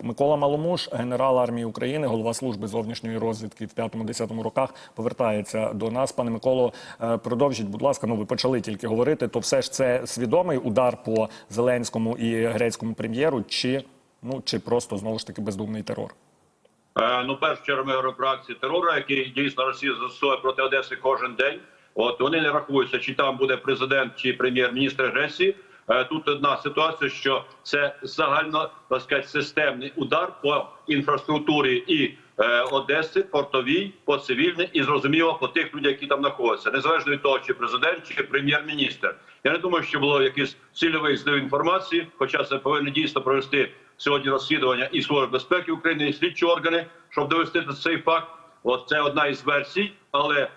Микола Маломуш, генерал армії України, голова служби зовнішньої розвідки в 5-10 роках, повертається до нас. Пане Миколо, е, продовжіть, будь ласка. Ну ви почали тільки говорити. То все ж це свідомий удар по Зеленському і грецькому прем'єру, чи ну чи просто знову ж таки бездумний терор? Е, Ну, в першу чергу ми говоримо про акції терору, які дійсно Росія застосовує проти Одеси кожен день. От вони не рахуються, чи там буде президент чи прем'єр-міністр агресії. Е, Тут одна ситуація, що це загально так сказати, системний удар по інфраструктурі і е, Одеси, портовій, по цивільній і зрозуміло по тих людях, які там знаходяться, незалежно від того, чи президент, чи прем'єр-міністр. Я не думаю, що було якийсь цільовий злив інформації, хоча це повинні дійсно провести сьогодні розслідування і Служба безпеки України, і слідчі органи, щоб довести до цей факт. От це одна із версій, але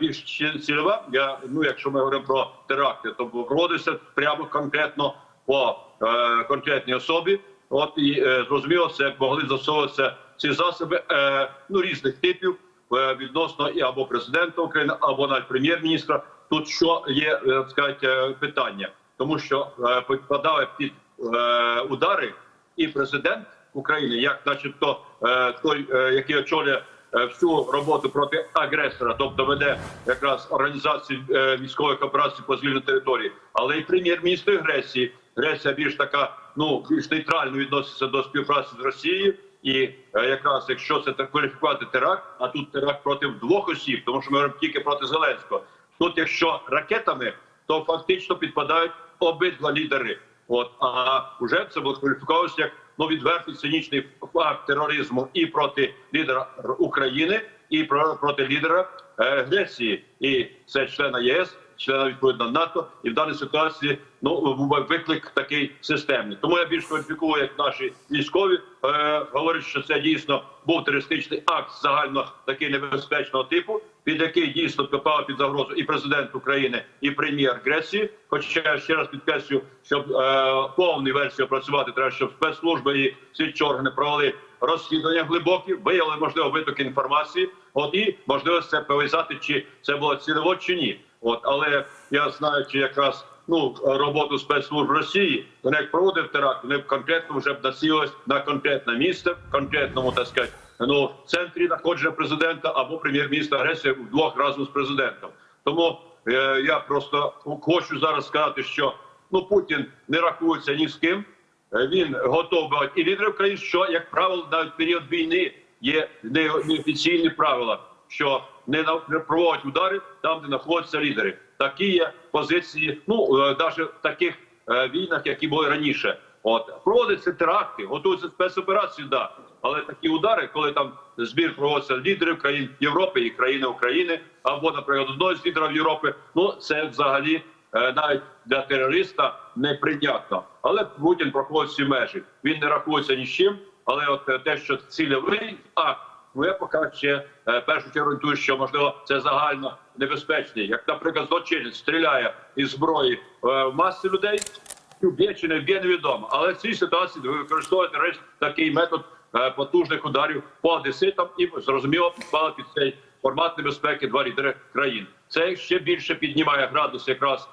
більш ці- цільова. Я ну, якщо ми говоримо про теракти, то проводиться прямо конкретно по е, конкретній особі. От і е, зрозуміло, це могли застосовуватися ці засоби е, ну різних типів е, відносно і або президента України, або навіть прем'єр-міністра. Тут що є е, так сказати, е, питання, тому що е, підпадали під е, удари і президент України, як, начебто, е, той, е, який очолює е, всю роботу проти агресора, тобто веде якраз організацію е, військових операцій по звільненню території, але й прем'єр-міністр Греції. Греція більш така, ну більш нейтрально відноситься до співпраці з Росією. І е, якраз якщо це кваліфікувати теракт, а тут теракт проти двох осіб, тому що ми говоримо тільки проти Зеленського. Тут, якщо ракетами, то фактично підпадають обидва лідери. От а вже це було кваліфікувалося як ну відвертий цинічний факт тероризму і проти лідера України, і про проти лідера е, Греції, і це члена ЄС, члена відповідно НАТО, і в даній ситуації ну виклик такий системний. Тому я більш кваліфікую, як наші військові е, говорять, що це дійсно був терористичний акт загально такий небезпечного типу, під який дійсно попав під загрозу і президент України, і прем'єр Греції. Хоча я ще раз підкреслю, щоб е, повну версію опрацювати, треба, щоб спецслужби і слідчі органи провели розслідування глибокі, виявили можливо виток інформації. От і можливо це пов'язати, чи це було цільово чи ні. От але я знаю, чи якраз ну роботу спецслужб Росії, вони як проводив теракт, вони б конкретно вже б націлились на конкретне місце, в конкретному так сказати, ну центрі знаходження президента або прем'єр-міністра Греції вдвох разом з президентом. Тому е, я просто хочу зараз сказати, що ну Путін не рахується ні з ким. Е, Він готов бувати і лідерів країн, що як правило навіть в період війни є неофіційні правила, що не проводять удари там, де знаходяться лідери. Такі є позиції. Ну навіть в таких е, війнах, які були раніше. От проводяться теракти, готуються спецоперації, да. Але такі удари, коли там збір проводиться лідерів країн Європи і країни України, або, наприклад, одного з лідерів Європи, ну це взагалі е, навіть для терориста неприйнятно. Але Путін проходить всі межі. Він не рахується ні з чим. Але от е, те, що цільовий акт, ну поки ще е, в першу чергу орієнтую, що можливо це загально небезпечний. Як, наприклад, злочинець стріляє із зброї е, в маси людей, вб'є чи не вб'є, невідомо. Але в цій ситуації використовує терорист такий метод е, потужних ударів по одеситам і зрозуміло підпали під цей формат небезпеки два лідери країн. Це ще більше піднімає градус якраз.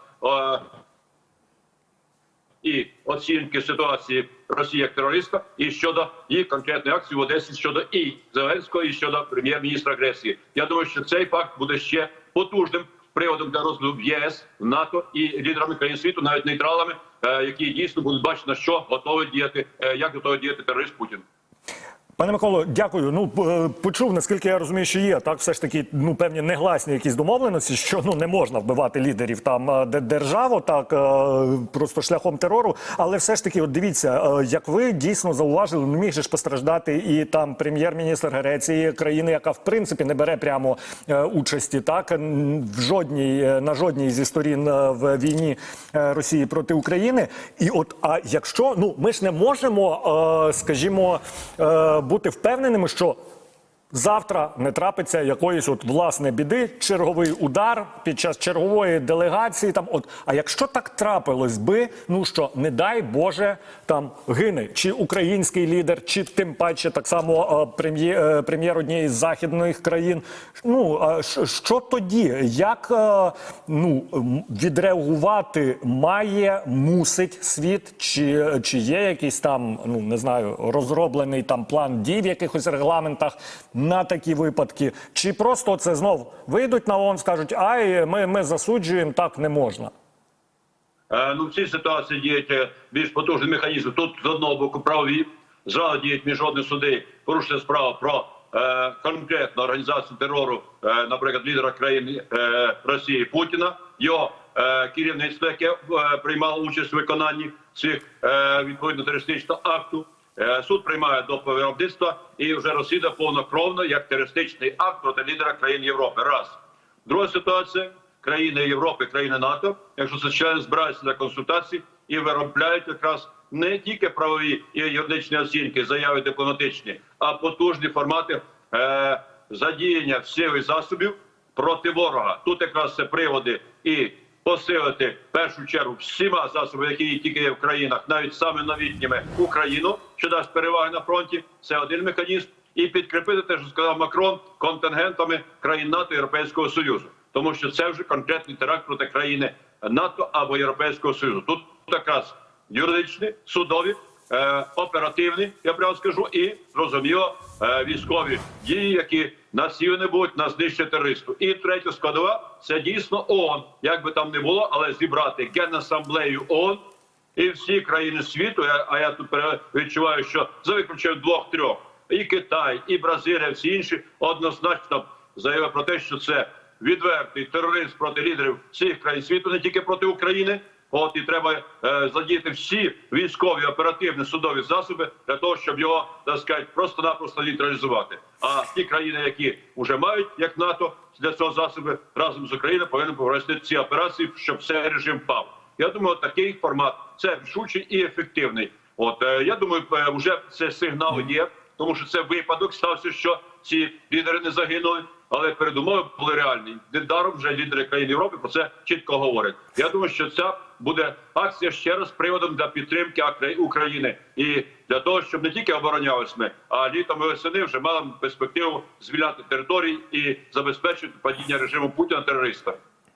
І оцінки ситуації Росії як терориста, і щодо її конкретної акції в Одесі щодо і Зеленського, і щодо прем'єр-міністра Греції. Я думаю, що цей факт буде ще потужним приводом для розгляду в ЄС, в НАТО і лідерами країн світу, навіть нейтралами, е, які дійсно будуть бачити на що готовий діяти, е, як готовий діяти терорист Путін. Пане Миколо, дякую. Ну почув, наскільки я розумію, що є так, все ж таки, ну певні негласні якісь домовленості, що ну не можна вбивати лідерів там е, де- державу, так е, просто шляхом терору. Але все ж таки, от дивіться, е, як ви дійсно зауважили, не міг же ж постраждати і там прем'єр-міністр Греції, країни, яка в принципі не бере прямо участі, так в жодній на жодній зі сторін в війні Росії проти України. І от, а якщо ну ми ж не можемо, скажімо, бути впевненими, що завтра не трапиться якоїсь от власне біди, черговий удар під час чергової делегації. Там, от, а якщо так трапилось би, ну що, не дай Боже, там гине чи український лідер, чи тим паче так само е, прем'єр, е, прем'єр однієї з західних країн. Ну а що, тоді? Як е, ну відреагувати має, мусить світ, чи, чи є якийсь там, ну не знаю, розроблений там план дій в якихось регламентах на такі випадки, чи просто це знов вийдуть на ООН, скажуть, ай, ми, ми засуджуємо, так не можна. Е, Ну, в цій ситуації діють е, більш потужні механізми. Тут з одного боку правові, зразу діють міжнародні суди, порушення справ про е, конкретну організацію терору, е, наприклад, лідера країни е, Росії Путіна, його е, керівництво, яке е, приймало участь у виконанні цих е, відповідно терористичного акту. Е, Суд приймає до виробництва і вже розслідує повнокровно як терористичний акт проти лідера країн Європи. Раз. Друга ситуація країни Європи, країни НАТО, якщо члени збираються для консультацій і виробляють якраз не тільки правові і юридичні оцінки, заяви дипломатичні, а потужні формати е, задіяння і засобів проти ворога. Тут якраз це приводи і посилити в першу чергу всіма засобами, які тільки є в країнах, навіть саме новітніми Україну, що дасть переваги на фронті. Це один механізм. І підкріпити те, що сказав Макрон, контингентами країн НАТО і Європейського Союзу, тому що це вже конкретний теракт проти країни НАТО або Європейського Союзу. Тут якраз юридичні, судові, е, оперативні, я прямо скажу, і зрозуміло е, військові дії, які націлені будуть на знищення терористу. І третя складова це дійсно ООН, як би там не було, але зібрати генасамблею ООН і всі країни світу. А я тут відчуваю, що за виключенням двох-трьох, і Китай, і Бразилія, всі інші однозначно заявили про те, що це відвертий тероризм проти лідерів всіх країн світу, не тільки проти України. От і треба е, задіяти всі військові оперативні судові засоби для того, щоб його так сказати, просто-напросто нейтралізувати. А ті країни, які вже мають як НАТО для цього засоби разом з Україною, повинні провести ці операції, щоб все режим впав. Я думаю, такий формат це рішучий і ефективний. От е, я думаю, е, вже це сигнал є, тому що це випадок стався, що ці лідери не загинули. Але передумови були реальні. Недаром вже лідери країн Європи про це чітко говорять. Я думаю, що ця буде акція ще раз приводом для підтримки України і для того, щоб не тільки оборонялись ми, а літом і восени вже мали перспективу звільняти території і забезпечити падіння режиму Путіна терориста.